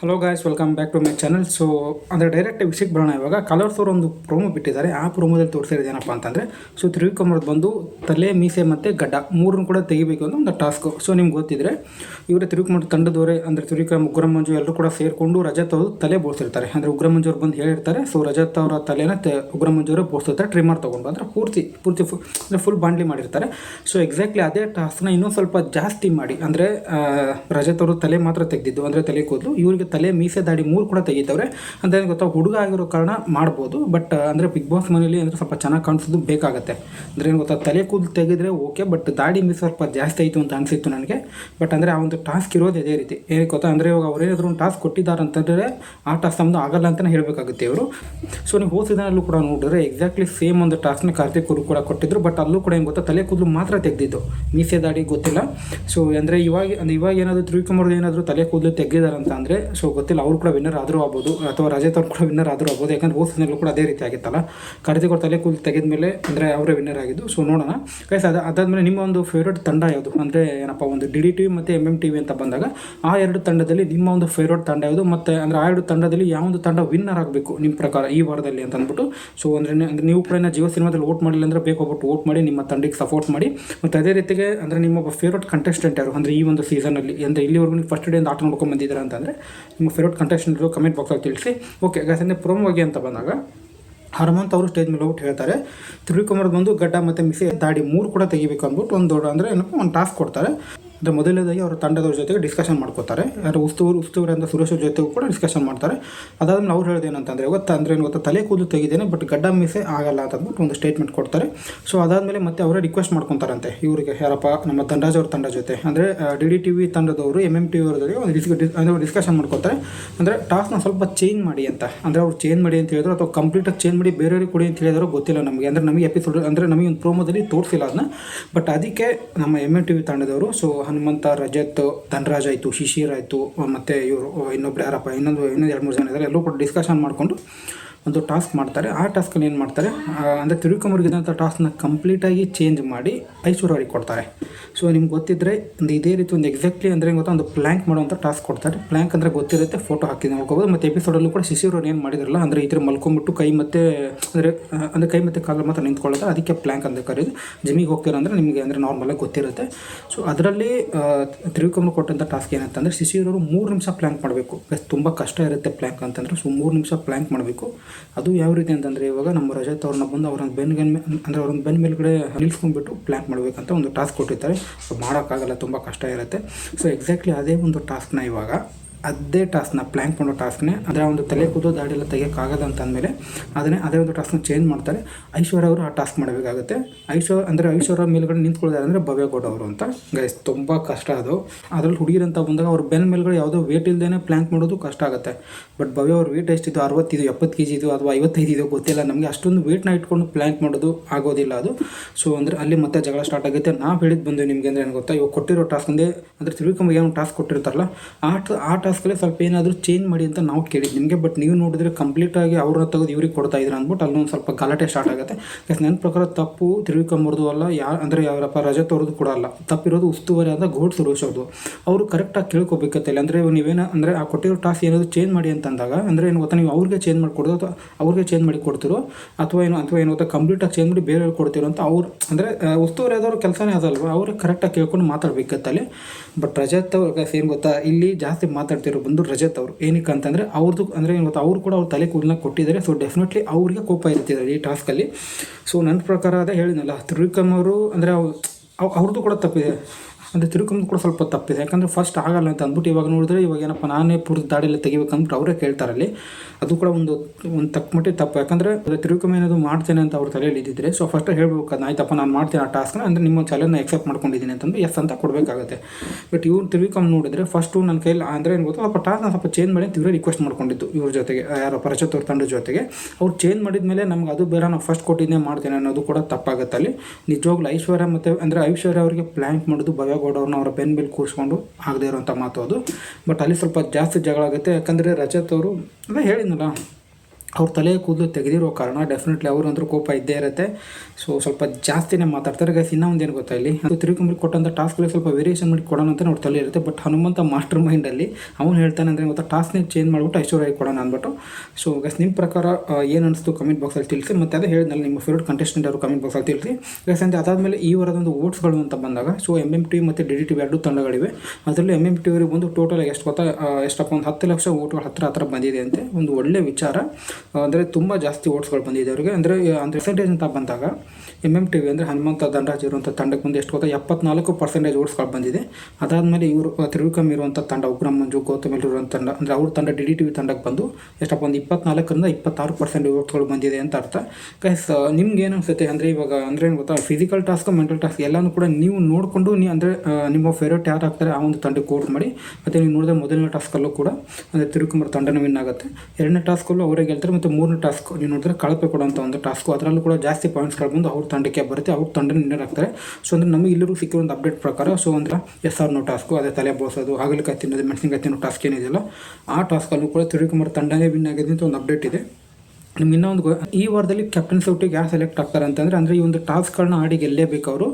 Hello guys welcome back to my channel so ಅಂದರೆ direct ವಿಷಯಕ್ಕೆ ಬರೋಣ ಇವಾಗ. ಕಲರ್ಸ್ ಅವರು ಒಂದು ಪ್ರೋಮೋ ಬಿಟ್ಟಿದ್ದಾರೆ. ಆ ಪ್ರೋಮೋದಲ್ಲಿ ತೋರಿಸಿರೋದು ಏನಪ್ಪ ಅಂತಂದರೆ ಸೊ ತ್ರಿವಿಕ್ರಮರದ್ದು ಬಂದು ತಲೆ, ಮೀಸೆ ಮತ್ತು ಗಡ್ಡ ಮೂರನ್ನು ಕೂಡ ತೆಗಿಬೇಕು ಅಂತ ಒಂದು ಟಾಸ್ಕ್ ಸೊ ನಿಮ್ಗೆ ಗೊತ್ತಿದ್ರೆ, ಇವರೇ ತ್ರಿವಿಕ್ರಮ ತಂಡದವರೇ, ಅಂದರೆ ತ್ರಿವಿಕ್ರಮ್ ಉಗ್ರ ಮಂಜು ಎಲ್ಲರೂ ಕೂಡ ಸೇರಿಕೊಂಡು ರಜತ್ ಅವರು ತಲೆ ಬೋಳ್ಸಿರ್ತಾರೆ ಅಂದರೆ ಉಗ್ರ ಮಂಜು ಅವ್ರು ಬಂದು ಹೇಳಿರ್ತಾರೆ ಸೊ ರಜತ್ ಅವರ ತಲೆನ ತೆ, ಉಗ್ರ ಮಂಜು ಅವರೇ ಬೋಳ್ಸಿರ್ತಾರೆ ಟ್ರಿಮರ್ ತೊಗೊಂಡು. ಅಂದರೆ ಪೂರ್ತಿ ಪೂರ್ತಿ ಫು ಅಂದರೆ ಫುಲ್ ಬಾಂಡ್ಲಿ ಮಾಡಿರ್ತಾರೆ. ಸೊ ಎಕ್ಸಾಕ್ಟ್ಲಿ ಅದೇ ಟಾಸ್ಕ್ನ ಇನ್ನೂ ಸ್ವಲ್ಪ ಜಾಸ್ತಿ ಮಾಡಿ, ಅಂದರೆ ರಜತ್ ಅವರು ತಲೆ ಮಾತ್ರ ತೆಗೆದಿದ್ದು, ಅಂದರೆ ತಲೆ ಕೂದಲು, ಇವರಿಗೆ ತಲೆ ಮೀಸೆ ದಾಡಿ ಮೂರು ಕೂಡ ತೆಗಿತವ್ರೆ. ಅಂತ ಗೊತ್ತಾ, ಹುಡುಗ ಆಗಿರೋ ಕಾರಣ ಮಾಡ್ಬೋದು ಬಟ್ ಅಂದರೆ ಬಿಗ್ ಬಾಸ್ ಮನೇಲಿ ಅಂದರೆ ಸ್ವಲ್ಪ ಚೆನ್ನಾಗಿ ಕಾಣಿಸೋದು ಬೇಕಾಗುತ್ತೆ. ಅಂದರೆ ಏನು ಗೊತ್ತಾ, ತಲೆ ಕೂದಲು ತೆಗೆದ್ರೆ ಓಕೆ ಬಟ್ ದಾಡಿ ಮೀಸೆ ಸ್ವಲ್ಪ ಜಾಸ್ತಿ ಆಯಿತು ಅಂತ ಅನಿಸಿತ್ತು ನನಗೆ. ಬಟ್ ಅಂದರೆ ಆ ಒಂದು ಟಾಸ್ಕ್ ಇರೋದು ಇದೇ ರೀತಿ. ಏನಕ್ಕೆ ಗೊತ್ತಾ, ಅಂದರೆ ಇವಾಗ ಅವರೇನಾದರೂ ಒಂದು ಟಾಸ್ಕ್ ಕೊಟ್ಟಿದ್ದಾರೆ ಅಂತಂದರೆ ಆ ಟಾಸ್ಕ್ ನಮ್ಮದು ಆಗಲ್ಲ ಅಂತಲೇ ಹೇಳಬೇಕಾಗುತ್ತೆ ಇವರು. ಸೊ ನೀವು ಹೋಸಿದಲ್ಲೂ ಕೂಡ ನೋಡಿದ್ರೆ ಎಕ್ಸಾಕ್ಟ್ಲಿ ಸೇಮ್ ಒಂದು ಟಾಸ್ಕ್ನ ಕಾರ್ತಿಕ್ ಅವರು ಕೂಡ ಕೊಟ್ಟಿದ್ರು ಬಟ್ ಅಲ್ಲೂ ಕೂಡ ಏನು ಗೊತ್ತಾ, ತಲೆ ಕೂದಲು ಮಾತ್ರ ತೆಗೆದಿದ್ದು. ಮೀಸೆ ದಾಡಿ ಗೊತ್ತಿಲ್ಲ. ಸೊ ಅಂದರೆ ಇವಾಗ ಅಂದರೆ ಇವಾಗ ಏನಾದರೂ ತ್ರಿವಿಕುಮಾರ್ದು ಏನಾದರೂ ತಲೆ ಕೂದಲು ತೆಗೆದಿದ್ದಾರೆ ಅಂತ ಅಂದರೆ ಸೊ ಗೊತ್ತಿಲ್ಲ, ಅವ್ರು ಕೂಡ ವಿನ್ನರ್ ಆದರೂ ಆಗ್ಬೋದು, ಅಥವಾ ರಜತ್ ಅವ್ರು ಕೂಡ ವಿನ್ನರ್ ಆದರೂ ಆಗ್ಬೋದು, ಯಾಕಂದ್ರೆ ಹೋಸಿನಲ್ಲೂ ಕೂಡ ಅದೇ ರೀತಿ ಆಗಿತ್ತಲ್ಲ. ಖರೀದಿ ತಲೆ ಕೂಲ್ ತೆಗೆದ ಮೇಲೆ, ಅಂದರೆ ಅವರೇ ವಿನ್ನರ್ ಆಗಿದ್ದು. ಸೊ ನೋಡೋಣ. ಕೈಸ್ ಅದು, ಅದಾದಮೇಲೆ ನಿಮ್ಮ ಒಂದು ಫೇವ್ರೇಟ್ ತಂಡ ಯಾವುದು? ಅಂದರೆ ಏನಪ್ಪ, ಒಂದು ಡಿ ಡಿ ಟಿ ವಿ ಮತ್ತು ಎಂ ಎಂ ಟಿ ವಿ ಅಂತ ಬಂದಾಗ, ಆ ಎರಡು ತಂಡದಲ್ಲಿ ನಿಮ್ಮ ಒಂದು ಫೇವ್ರೇಟ್ ತಂಡ ಯಾವುದು? ಮತ್ತು, ಅಂದರೆ ಆ ಎರಡು ತಂಡದಲ್ಲಿ ಯಾವ ಒಂದು ತಂಡ ವಿನ್ನರ್ ಆಗಬೇಕು ನಿಮ್ಮ ಪ್ರಕಾರ ಈ ವಾರದಲ್ಲಿ ಅಂತ ಅಂದ್ಬಿಟ್ಟು. ಸೊ ಅಂದರೆ ಅಂದರೆ ನೀವು ಕೂಡ ಜಿಯೋ ಸಿನಿಮಾದಲ್ಲಿ ವೋಟ್ ಮಾಡಿಲ್ಲ ಅಂದರೆ ಬೇಕು ಹೋಗ್ಬಿಟ್ಟು ವೋಟ್ ಮಾಡಿ, ನಿಮ್ಮ ತಂಡಕ್ಕೆ ಸಪೋರ್ಟ್ ಮಾಡಿ. ಮತ್ತು ಅದೇ ರೀತಿಗೆ, ಅಂದರೆ ನಿಮ್ಮ ಫೇವ್ರೇಟ್ ಕಂಟೆಸ್ಟೆಂಟ್ ಯಾರು? ಅಂದರೆ ಈ ಒಂದು ಸೀಸನಲ್ಲಿ ಅಂದರೆ ಇಲ್ಲಿವರೆಗೂ ಫಸ್ಟ್ ಒಂದು ಆಟ ನೋಡ್ಕೊಂಡು ಬಂದಿದ್ದೀರಾ ಅಂತಂದರೆ ನಿಮ್ಮ ಫೇವ್ರೇಟ್ ಕಂಟೆಸ್ಟೆಂಟ್ರು ಕಮೆಂಟ್ ಬಾಕ್ಸಲ್ಲಿ ತಿಳಿಸಿ. ಓಕೆ ಯಾಕಂದರೆ ಪ್ರೋಮೋಗೆ ಅಂತ ಬಂದಾಗ ಹನುಮಂತ್ ಅವರು ಸ್ಟೇಜ್ ಮೇಲೆ ಹೋಗ್ಬಿಟ್ಟು ಹೇಳ್ತಾರೆ ತ್ರಿವಿಕುಮಾರ್ ಬಂದು ಗಡ್ಡ ಮತ್ತು ಮಿಸಿ ದಾಡಿ ಮೂರು ಕೂಡ ತೆಗಿಬೇಕು ಅಂದ್ಬಿಟ್ಟು ಒಂದು ದೊಡ್ಡ ಅಂದರೆ ಏನಪ್ಪ, ಒಂದು ಟಾಸ್ಕ್ ಕೊಡ್ತಾರೆ. ಅಂದರೆ ಮೊದಲನೇದಾಗಿ ಅವರ ತಂಡದವ್ರ ಜೊತೆಗೆ ಡಿಸ್ಕಷನ್ ಮಾಡ್ಕೋತಾರೆ. ಯಾರು ಉಸ್ತುವರು ಉಸ್ತುವರು ಅಂತ ಸುರೇಶ್ ಜೊತೆಗೂ ಕೂಡ ಡಿಸ್ಕಷನ್ ಮಾಡ್ತಾರೆ. ಅದಾದ್ಮೇಲೆ ಅವ್ರು ಹೇಳೋದು ಏನಂತಂದರೆ, ಗೊತ್ತಾ ಅಂದರೆ ಏನು ಗೊತ್ತಾ, ತಲೆ ಕೂದಲು ತೆಗಿದ್ದೇನೆ ಬಟ್ ಗಡ್ಡ ಮೀಸೆ ಆಗಲ್ಲ ಅಂತ ಅಂದ್ಬಿಟ್ಟು ಒಂದು ಸ್ಟೇಟ್ಮೆಂಟ್ ಕೊಡ್ತಾರೆ. ಸೊ ಅದಾದಮೇಲೆ ಮತ್ತೆ ಅವರೇ ರಿಕ್ವೆಸ್ಟ್ ಮಾಡ್ಕೊತಾರಂತೆ. ಇವರಿಗೆ, ಯಾರಪ್ಪ, ನಮ್ಮ ದಂಡರಾಜ್ ಅವ್ರ ತಂಡ ಜೊತೆ. ಅಂದರೆ ಡಿ ಡಿ ಟಿ ವಿ ತಂಡದವರು ಎಂ ಎಂ ಟಿ ವಿ ಅವರದವರಿಗೆ ಒಂದು ಡಿಸ್ ಅಂದರೆ ಡಿಸ್ಕಷನ್ ಮಾಡ್ಕೊತಾರೆ. ಅಂದರೆ ಟಾಸ್ಕ್ನ ಸ್ವಲ್ಪ ಚೇಂಜ್ ಮಾಡಿ ಅಂತ. ಅಂದರೆ ಅವ್ರು ಚೇಂಜ್ ಮಾಡಿ ಅಂತ ಹೇಳಿದ್ರು ಅಥವಾ ಕಂಪ್ಲೀಟಾಗಿ ಚೇಂಜ್ ಮಾಡಿ ಬೇರೆಯವ್ರಿಗೆ ಕೊಡಿ ಅಂತ ಹೇಳಿದಾರೋ ಗೊತ್ತಿಲ್ಲ ನಮಗೆ. ಅಂದರೆ ನಮಗೆ ಎಪಿಸೋಡ್ ಅಂದರೆ ನಮಗೆ ಒಂದು ಪ್ರೋಮೋದಲ್ಲಿ ತೋರಿಸಿಲ್ಲ ಅದನ್ನ ಬಟ್ ಅದಕ್ಕೆ ನಮ್ಮ ಎಂ ಎಂ ಟಿ ವಿ ತಂಡದವರು ಸೊ ಹನುಮಂತ, ರಜತ್, ಧನರಾಜ್ ಆಯಿತು, ಶಿಶಿರ್ ಆಯಿತು, ಮತ್ತು ಇವರು ಇನ್ನೊಬ್ರು ಯಾರಪ್ಪ, ಇನ್ನೊಂದು ಇನ್ನೊಂದು ಎರಡು ಮೂರು ಜನ ಇದ್ದಾರೆ ಎಲ್ಲರೂ ಕೂಡ ಡಿಸ್ಕಷನ್ ಮಾಡಿಕೊಂಡು ಒಂದು ಟಾಸ್ಕ್ ಮಾಡ್ತಾರೆ. ಆ ಟಾಸ್ಕಲ್ಲಿ ಏನು ಮಾಡ್ತಾರೆ? ಅಂದರೆ ತಿರುಕಮರ್ಗಿದಂಥ ಟಾಸ್ಕ್ನ ಕಂಪ್ಲೀಟಾಗಿ ಚೇಂಜ್ ಮಾಡಿ ಐಶ್ವರ್ಯವ್ರಿಗೆ ಕೊಡ್ತಾರೆ. ಸೊ ನಿಮ್ಗೆ ಗೊತ್ತಿದ್ದರೆ ಒಂದು ಇದೇ ರೀತಿ ಒಂದು ಎಕ್ಸಾಕ್ಟ್ಲಿ ಅಂದರೆ ಗೊತ್ತಾ? ಒಂದು ಪ್ಲ್ಯಾಂಕ್ ಮಾಡುವಂಥ ಟಾಸ್ಕ್ ಕೊಡ್ತಾರೆ. ಪ್ಲ್ಯಾಂಕ್ ಅಂದರೆ ಗೊತ್ತಿರುತ್ತೆ ಫೋಟೋ ಹಾಕಿ ನೋಡ್ಕೋಬೋದು. ಮತ್ತು ಎಪಿಸೋಡಲ್ಲೂ ಕೂಡ ಶಿಶಿರವ್ರು ಏನು ಮಾಡಿದ್ರಲ್ಲ, ಅಂದರೆ ಈ ಥರ ಮಲ್ಕೊಂಬಿಟ್ಟು ಕೈ ಮತ್ತೆ, ಅಂದರೆ ಅಂದರೆ ಕೈ ಮತ್ತು ಕಾಲು ಮಾತ್ರ ನಿಂತ್ಕೊಳ್ಳೋದು. ಅದಕ್ಕೆ ಪ್ಲ್ಯಾಂಕ್ ಅಂತ ಕರೆಯೋದು ಜಿಮ್ಮಿಗೆ ಹೋಗ್ತೀರ ಅಂದರೆ ನಿಮಗೆ ಅಂದರೆ ನಾರ್ಮಲಾಗಿ ಗೊತ್ತಿರುತ್ತೆ. ಸೊ ಅದರಲ್ಲಿ ತಿರುವಿಕಮರು ಕೊಟ್ಟಂಥ ಟಾಸ್ಕ್ ಏನಂತಂದರೆ ಶಿಶಿರವರು ಮೂರು ನಿಮಿಷ ಪ್ಲ್ಯಾಂಕ್ ಮಾಡಬೇಕು. ತುಂಬ ಕಷ್ಟ ಇರುತ್ತೆ ಪ್ಲ್ಯಾಂಕ್ ಅಂತಂದರೆ. ಸೊ ಮೂರು ನಿಮಿಷ ಪ್ಲ್ಯಾಂಕ್ ಮಾಡಬೇಕು. ಅದು ಯಾವ ರೀತಿ ಅಂತಂದರೆ ಇವಾಗ ನಮ್ಮ ರಜತ್ ಅವ್ರನ್ನ ಬಂದು ಅವ್ರನ್ನ ಬೆನ್ಗೆ ಅಂದರೆ ಅವ್ರನ್ನ ಬೆನ್ ಮೇಲ್ಗಡೆ ನಿಲ್ಸ್ಕೊಂಡ್ಬಿಟ್ಟು ಪ್ಲ್ಯಾಂಕ್ ಮಾಡಬೇಕಂತ ಒಂದು ಟಾಸ್ಕ್ ಕೊಟ್ಟಿರ್ತಾರೆ. ಸೊ ಮಾಡೋಕ್ಕಾಗಲ್ಲ, ತುಂಬ ಕಷ್ಟ ಇರುತ್ತೆ. ಸೊ ಎಕ್ಸಾಕ್ಟ್ಲಿ ಅದೇ ಒಂದು ಟಾಸ್ಕ್ನ ಇವಾಗ ಅದೇ ಟಾಸ್ಕ್ನ ಪ್ಲ್ಯಾಂಕ್ ಮಾಡೋ ಟಾಸ್ಕ್ನೇ ಅಂದರೆ ಒಂದು ತಲೆ ಕೂದಲು ದಾಡಿ ಎಲ್ಲ ತೆಗಿಯೋಕ್ಕಾಗಲ್ಲ ಅಂತ ಅಂದಮೇಲೆ ಅದನ್ನೇ ಅದೇ ಒಂದು ಟಾಸ್ಕ್ನ ಚೇಂಜ್ ಮಾಡ್ತಾರೆ. ಐಶ್ವರ್ಯ ಅವರು ಆ ಟಾಸ್ಕ್ ಮಾಡಬೇಕಾಗುತ್ತೆ. ಐಶ್ವರ್ಯ ಅಂದರೆ ಐಶ್ವರ್ಯ ಮೇಲ್ಗಡೆ ನಿಂತ್ಕೊಳ್ತಾರೆ ಅಂದರೆ ಭವ್ಯಗೌಡ ಅವರು ಅಂತ. ಗೈಸ್ ತುಂಬ ಕಷ್ಟ ಅದು. ಅದರಲ್ಲಿ ಹುಡುಗಿರಂತ ಬಂದಾಗ ಅವ್ರ ಬೆನ್ ಮೇಲ್ಗಡೆ ಯಾವುದೋ ವೇಟ್ ಇಲ್ಲದೇ ಪ್ಲ್ಯಾಂಕ್ ಮಾಡೋದು ಕಷ್ಟ ಆಗುತ್ತೆ. ಬಟ್ ಭವ್ಯ ಅವ್ರ ವೇಟ್ ಎಷ್ಟಿದ್ದು ಅರವತ್ತಿದು, ಎಪ್ಪತ್ತು ಕೆ ಜಿ ಇದು ಅಥವಾ ಐವತ್ತೈದು ಇದು ಗೊತ್ತಿಲ್ಲ. ನಮಗೆ ಅಷ್ಟೊಂದು ವೇಟ್ನ ಇಟ್ಕೊಂಡು ಪ್ಲ್ಯಾಂಕ್ ಮಾಡೋದು ಆಗೋದಿಲ್ಲ ಅದು. ಸೊ ಅಂದರೆ ಅಲ್ಲಿ ಮತ್ತೆ ಜಗಳ ಸ್ಟಾರ್ಟ್ ಆಗುತ್ತೆ. ನಾವು ಹೇಳಿದ್ದು ಬಂದು ನಿಮಗೆ ಅಂದರೆ ಏನು ಗೊತ್ತಾ? ಇವಾಗ ಕೊಟ್ಟಿರೋ ಟಾಸ್ಕ್ ಅಂದರೆ ಅಂದರೆ ಏನು ಟಾಸ್ಕ್ ಕೊಟ್ಟಿರ್ತಾರಲ್ಲ, ಆ ಆ ಸ್ವಲ್ಪ ಏನಾದರೂ ಚೇಂಜ್ ಮಾಡಿ ಅಂತ ನಾವು ಕೇಳಿ ನಿಮಗೆ ಬಟ್ ನೀವು ನೋಡಿದ್ರೆ ಕಂಪ್ಲೀಟಾಗಿ ಅವ್ರನ್ನ ತೆಗೆದು ಇವ್ರಿಗೆ ಕೊಡ್ತಾ ಇದ್ರು ಅಂದ್ಬಿಟ್ಟು ಅಲ್ಲೊಂದು ಸ್ವಲ್ಪ ಗಲಾಟೆ ಸ್ಟಾರ್ಟ್ ಆಗುತ್ತೆ. ಯಾಕೆ ನನ್ನ ಪ್ರಕಾರ ತಪ್ಪು ತಿರುವಿಕಂಬರ್ದು ಅಲ್ಲ, ಯಾ, ಅಂದರೆ ಯಾರಪ್ಪ ರಜೆ ಅವ್ರದ್ದು ಕೂಡ ಅಲ್ಲ. ತಪ್ಪಿರೋದು ಉಸ್ತುವಾರಿ ಅಂತ ಗೋಡ್ ಸುರೇಶ್ ಅವರು ಕರೆಕ್ಟಾಗಿ ಕೇಳ್ಕೊಬೇಕತ್ತಲ್ಲ ಅಂದರೆ ನೀವೇನು, ಅಂದರೆ ಆ ಕೊಟ್ಟಿರೋ ಟಾಸ್ಕ್ ಏನಾದರೂ ಚೇಂಜ್ ಮಾಡಿ ಅಂತಂದಾಗ ಅಂದರೆ ಏನು ಗೊತ್ತಾ, ನೀವು ಅವ್ರಿಗೆ ಚೇಂಜ್ ಮಾಡಿ ಕೊಡೋದು ಅಥವಾ ಅವ್ರಿಗೆ ಚೇಂಜ್ ಮಾಡಿ ಕೊಡ್ತಿರೋ, ಅಥವಾ ಏನು ಅಥವಾ ಏನು ಗೊತ್ತಾ ಕಂಪ್ಲೀಟಾಗಿ ಚೇಂಜ್ ಮಾಡಿ ಬೇರೆ ಕೊಡ್ತಿರೋ ಅಂತ ಅವ್ರು, ಅಂದರೆ ಉಸ್ತುವಾರಿ ಆದವ್ರ ಕೆಲಸನೇ ಅದಲ್ವ? ಅವ್ರಿಗೆ ಕರೆಕ್ಟಾಗಿ ಕೇಳ್ಕೊಂಡು ಮಾತಾಡ್ಬೇಕತ್ತಲ್ಲಿ ಬಟ್ ರಜತ್ ಅವ್ರ ಏನು ಗೊತ್ತಾ, ಇಲ್ಲಿ ಜಾಸ್ತಿ ಮಾತಾಡ್ತಿರೋ ಬಂದು ರಜತ್ ಅವರು. ಏನಕ್ಕೆ ಅಂತಂದರೆ ಅವ್ರದ್ದು ಅಂದರೆ ಏನು ಗೊತ್ತಾ ಅವ್ರು ಕೂಡ ಅವ್ರ ತಲೆ ಕೂದಲನ್ನ ಕೊಟ್ಟಿದ್ದಾರೆ. ಸೊ ಡೆಫಿನೆಟ್ಲಿ ಅವ್ರಿಗೆ ಕೋಪ ಇರ್ತಿದ್ದಾರೆ ಈ ಟಾಸ್ಕಲ್ಲಿ ಸೊ ನನ್ನ ಪ್ರಕಾರ ಅದೇ ಹೇಳಿದ್ನಲ್ಲ, ತ್ರಿವಿಕ್ರಮ್ ಅವರು ಅಂದರೆ ಅವ್ ಅವ್ರದ್ದು ಕೂಡ ತಪ್ಪಿದೆ. ಅಂದರೆ ತಿರುಕಂದು ಕೂಡ ಸ್ವಲ್ಪ ತಪ್ಪಿದೆ. ಯಾಕಂದರೆ ಫಸ್ಟ್ ಆಗಲ್ಲ ಅಂತ ಅಂದ್ಬಿಟ್ಟು ಇವಾಗ ನೋಡಿದ್ರೆ ಇವಾಗ ಏನಪ್ಪ ನಾನೇ ಪೂರ್ತಿ ದಾಡಿಯಲ್ಲಿ ತೆಗಿಬೇಕಂದ್ಬಿಟ್ಟು ಅವರೇ ಕೇಳ್ತಾರಲ್ಲಿ ಅದು ಕೂಡ ಒಂದು ಒಂದು ತಕ್ಕ ಮಟ್ಟಿಗೆ ತಪ್ಪು. ಯಾಕಂದರೆ ತಿರುಕಮ ಏನಾದರೂ ಮಾಡ್ತೇನೆ ಅಂತ ಅವ್ರ ತಲೆಯಲ್ಲಿ ಇದ್ದಿದ್ರೆ ಸೊ ಫಸ್ಟ್ ಹೇಳ್ಬೇಕು ಅದು ಆಯ್ತಪ್ಪ ನಾನು ಮಾಡ್ತೀನಿ ಆ ಟಾಸ್ಕ್ನ ಅಂದರೆ ನಿಮ್ಮ ಚಾಲೆಂಜ್ನ ಎಕ್ಸೆಪ್ಟ್ ಮಾಡ್ಕೊಂಡಿದ್ದೀನಿ ಅಂತಂದು ಎಸ್ ಅಂತ ಕೊಡಬೇಕಾಗುತ್ತೆ. ಬಟ್ ಇವ್ರು ತಿರುಕಮ್ ನೋಡಿದ್ರೆ ಫಸ್ಟು ನನ್ನ ಕೈಲಿ ಅಂದರೆ ಏನು ಗೊತ್ತು, ಸ್ವಲ್ಪ ಟಾಸ್ಕ್ನ ಸ್ವಲ್ಪ ಚೇಂಜ್ ಮಾಡಿ ತಿವ್ರೆ ರಿಕ್ವೆಸ್ಟ್ ಮಾಡ್ಕೊಂಡಿದ್ದು ಇವ್ರ ಜೊತೆಗೆ ಯಾರೋ ಪರಿಚಯ ಅವ್ರ ತಂಡದ ಜೊತೆಗೆ. ಅವ್ರು ಚೇಂಜ್ ಮಾಡಿದ ಮೇಲೆ ನಮ್ಗೆ ಅದು ಬೇರೆ ನಾವು ಫಸ್ಟ್ ಕೊಟ್ಟಿದ್ದೇ ಮಾಡ್ತೇನೆ ಅನ್ನೋದು ಕೂಡ ತಪ್ಪಾಗುತ್ತೆ ಅಲ್ಲಿ. ನಿಜವಾಗ್ಲೂ ಐಶ್ವರ್ಯ ಮತ್ತು ಅಂದರೆ ಐಶ್ವರ್ಯ ಅವರಿಗೆ ಪ್ಲ್ಯಾಂಕ್ ಮಾಡೋದು ಭವ್ಯಗೌಡ ಅವ್ರನ್ನ ಅವರ ಬೆನ್ನ ಮೇಲೆ ಕೂರಿಸ್ಕೊಂಡು ಆಗದೇ ಇರುವಂಥ ಮಾತು ಅದು. ಬಟ್ ಅಲ್ಲಿ ಸ್ವಲ್ಪ ಜಾಸ್ತಿ ಜಗಳ ಆಗುತ್ತೆ. ಯಾಕಂದರೆ ರಜತ್ ಅವರು, ಅದೇ ಹೇಳಿದ್ನಲ್ಲ ಅವ್ರ ತಲೆ ಕೂದಲು ತೆಗೆದಿರೋ ಕಾರಣ ಡೆಫಿನೆಟ್ಲಿ ಅವರು ಅಂದ್ರೂ ಕೋಪ ಇದ್ದೇ ಇರುತ್ತೆ. ಸೊ ಸ್ವಲ್ಪ ಜಾಸ್ತಿನೇ ಮಾತಾಡ್ತಾರೆ. ಗೈಸ್ ಇನ್ನೂ ಒಂದೇನು ಗೊತ್ತಾ ಇಲ್ಲಿ? ಅದು ತಿರುಗುಂಬರಿ ಕೊಟ್ಟಂಥ ಟಾಸ್ಕ್ಗಳಿಗೆ ಸ್ವಲ್ಪ ವೇರಿಯೇಷನ್ ಮಾಡಿ ಕೊಡೋಣ ಅಂತ ಅವ್ರ ತಲೆ ಇರುತ್ತೆ ಬಟ್ ಹನುಮಂತ ಮಾಸ್ಟರ್ ಮೈಂಡಲ್ಲಿ ಅವನು ಹೇಳ್ತಾನೆ ಅಂದರೆ ಗೊತ್ತಾ ಟಾಸ್ಕ್ನೇ ಚೇಂಜ್ ಮಾಡಿಬಿಟ್ಟು ಐಶ್ವರ್ಯ ಕೊಡೋಣ ಅಂದ್ಬಿಟ್ಟು. ಸೊ ಗೈಸ್ ನಿಮ್ಮ ಪ್ರಕಾರ ಏನು ಅನಿಸ್ತು ಕಮೆಂಟ್ ಬಾಕ್ಸಲ್ಲಿ ತಿಳಿಸಿ. ಮತ್ತು ಅದೇ ಹೇಳಿದ್ನಲ್ಲ, ನಿಮ್ಮ ಫೇವ್ರೇಟ್ ಕಂಟೆಸ್ಟೆಂಟ್ ಅವರು ಕಮೆಂಟ್ ಬಾಕ್ಸಲ್ಲಿ ತಿಳಿಸಿ. ಗೈಸ್ ಅಂದರೆ ಅದಾದಮೇಲೆ ಈ ವಾರದೊಂದು ಓಟ್ಸ್ಗಳು ಅಂತ ಬಂದಾಗ ಸೊ ಎಂ ಎಂ ಟಿ ಮತ್ತು ಡಿ ಡಿ ಟಿ ಎರಡು ತಂಡಗಳಿವೆ. ಅದರಲ್ಲಿ ಎಂ ಎಂ ಟಿ ಅವರಿಗೆ ಬಂದು ಟೋಟಲ್ ಎಷ್ಟು ಗೊತ್ತಾ ಎಷ್ಟಪ್ಪ, ಒಂದು ಹತ್ತು ಲಕ್ಷ ಓಟ್ಗಳು ಹತ್ತಿರ ಹತ್ತಿರ ಬಂದಿದೆ ಅಂತೆ. ಒಂದು ಒಳ್ಳೆ ವಿಚಾರ. ಅಂದರೆ ತುಂಬ ಜಾಸ್ತಿ ಓಟ್ಸ್ಗಳು ಬಂದಿದೆ ಅವರಿಗೆ. ಅಂದರೆ ಅಂದರೆ ಪರ್ಸೆಂಟೇಜ್ ಅಂತ ಬಂದಾಗ ಎಂ ಎಂ ಟಿ ವಿ ಅಂದರೆ ಹನುಮಂತ ದಂಡರಾಜ್ ಇರುವಂಥ ತಂಡಕ್ಕೆ ಮುಂದೆ ಎಷ್ಟು ಗೊತ್ತಾ, ಎಪ್ಪತ್ನಾಲ್ಕು ಪರ್ಸೆಂಟೇಜ್ ಓಟ್ಸ್ಗಳು ಬಂದಿದೆ. ಅದಾದಮೇಲೆ ಇವರು ತ್ರಿವಿಕ್ರಮ್ ಇರುವಂಥ ತಂಡ, ಉಗ್ರಂ ಮಂಜು, ಗೌತಮ್ ತಂಡ, ಅಂದರೆ ಅವ್ರ ತಂಡ ಡಿ ಡಿ ಟಿ ವಿ ತಂಡಕ್ಕೆ ಬಂದು ಎಷ್ಟಪ್ಪ, ಒಂದು ಇಪ್ಪತ್ನಾಲ್ಕರಿಂದ ಇಪ್ಪತ್ತಾರು ಪರ್ಸೆಂಟ್ ಓಟ್ಸ್ಗಳು ಬಂದಿದೆ ಅಂತ ಅರ್ಥ. ಕೈಸ್ ನಿಮ್ಗೆ ಏನು ಅಂದರೆ ಇವಾಗ, ಅಂದರೆ ಏನು ಗೊತ್ತಾ ಫಿಸಿಕಲ್ ಟಾಸ್ಕ್ ಮೆಂಟಲ್ ಟಾಸ್ಕ್ ಎಲ್ಲನೂ ಕೂಡ ನೀವು ನೋಡಿಕೊಂಡು ನೀವು ಅಂದರೆ ನಿಮ್ಮ ಫೇವ್ರೇಟ್ ಯಾರು ಆಗ್ತಾರೆ ಆ ಒಂದು ತಂಡಕ್ಕೆ ಕೋಟ್ ಮಾಡಿ, ಮತ್ತು ನೀವು ನೋಡಿದ್ರೆ ಮೊದಲನೇ ಟಾಸ್ಕಲ್ಲೂ ಕೂಡ, ಅಂದರೆ ತಿರುಕುಮಾರ್ ತಂಡನ ವಿನ್ ಆಗುತ್ತೆ. ಎರಡನೇ ಟಾಸ್ಕಲ್ಲೂ ಅವರೇ ಮತ್ತು ಮೂರನೇ ಟಾಸ್ಕ್ ನೀವು ನೋಡಿದ್ರೆ ಕಳಪೆ ಕೊಡುವಂಥ ಒಂದು ಟಾಸ್ಕು ಅದರಲ್ಲೂ ಕೂಡ ಜಾಸ್ತಿ ಪಾಯಿಂಟ್ಸ್ ಬಂದು ಅವ್ರ ತಂಡಕ್ಕೆ ಬರುತ್ತೆ, ಅವ್ರ ತಂಡ ವಿನ್ನರ್ ಆಗ್ತಾರೆ. ಸೊ ಅಂದರೆ ನಮಗೆ ಇಲ್ಲರೂ ಸಿಕ್ಕಿರೋ ಒಂದು ಅಪ್ಡೇಟ್ ಪ್ರಕಾರ ಸೊ ಅಂದರೆ ಎಸ್ ಆರ್ ನೋ ಟಾಸ್ಕು ಅದೇ ತಲೆ ಬೋಸೋದು ಹಾಗಲಕಾಯಿ ತಿನ್ನೋದು, ಮೆಣಸಿನಕಾಯಿ ತಿನ್ನೋ ಟಾಸ್ಕ್ ಏನಿದೆಯಲ್ಲ, ಆ ಟಾಸ್ಕಲ್ಲೂ ಕೂಡ ತಿರುಕುಮರ ತಂಡನೇ ವಿನ್ ಆಗಿದೆ ಅಂತ ಒಂದು ಅಪ್ಡೇಟ್ ಇದೆ. ನಿಮ್ಗೆ ಇನ್ನೊಂದು ಈ ವಾರದಲ್ಲಿ ಕ್ಯಾಪ್ಟನ್ ಸೌಟಿಗೆ ಯಾರು ಸೆಲೆಕ್ಟ್ ಆಗ್ತಾರೆ ಅಂತಂದರೆ, ಅಂದರೆ ಈ ಒಂದು ಟಾಸ್ಕ್ಗಳನ್ನ ಆಡಿ ಗೆಲ್ಲೇಬೇಕು ಅವರು.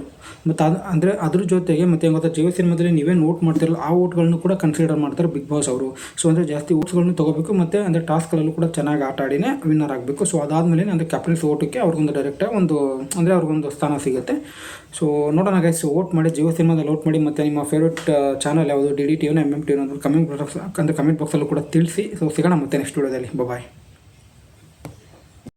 ಮತ್ತು ಅದು ಅಂದರೆ ಅದ್ರ ಜೊತೆಗೆ ಮತ್ತು ಹೆಂಗೆ ಗೊತ್ತಾ ಜಿಯೋ ಸಿನಿಮಾದಲ್ಲಿ ನೀವೇನು ನೋಟ್ ಮಾಡ್ತಿರಲ್ಲ, ಆ ಓಟ್ಗಳನ್ನು ಕೂಡ ಕನ್ಸಿಡರ್ ಮಾಡ್ತಾರೆ ಬಿಗ್ ಬಾಸ್ ಅವರು. ಸೊ ಅಂದರೆ ಜಾಸ್ತಿ ಓಟ್ಸ್ಗಳನ್ನು ತೊಗೋಬೇಕು, ಮತ್ತು ಅಂದರೆ ಟಾಸ್ಕ್ಗಳಲ್ಲೂ ಕೂಡ ಚೆನ್ನಾಗಿ ಆಟ ಆಡಿನೇ ವಿನ್ನರ್ ಆಗಬೇಕು. ಸೊ ಅದಾದಮೇಲೆ ಅಂದರೆ ಕ್ಯಾಪ್ಟನ್ಸ್ ಓಟಕ್ಕೆ ಅವ್ರಿಗೊಂದು ಡೈರೆಕ್ಟಾಗಿ ಒಂದು, ಅಂದರೆ ಅವ್ರಿಗೊಂದು ಸ್ಥಾನ ಸಿಗುತ್ತೆ. ಸೊ ನೋಡೋಣ ಗೈಸ್ ಓಟ್ ಮಾಡಿ ಜಿಯೋ ಸಿನಿಮಾದಲ್ಲಿ ಓಟ್ ಮಾಡಿ, ಮತ್ತು ನಿಮ್ಮ ಫೇವ್ರೇಟ್ ಚಾನಲ್ ಯಾವುದು D D T M M T ಅನ್ನೋದು ಕಮೆಂಟ್ ಬಾಕ್ಸ್ ಅಂದರೆ ಕಮೆಂಟ್ ಬಾಕ್ಸಲ್ಲೂ ಕೂಡ ತಿಳಿಸಿ. ಸೊ ಸಿಗೋಣ ಮತ್ತೆ ನೆಕ್ಸ್ಟ್ ವಿಡಿಯೋದಲ್ಲಿ ಬಾಯ್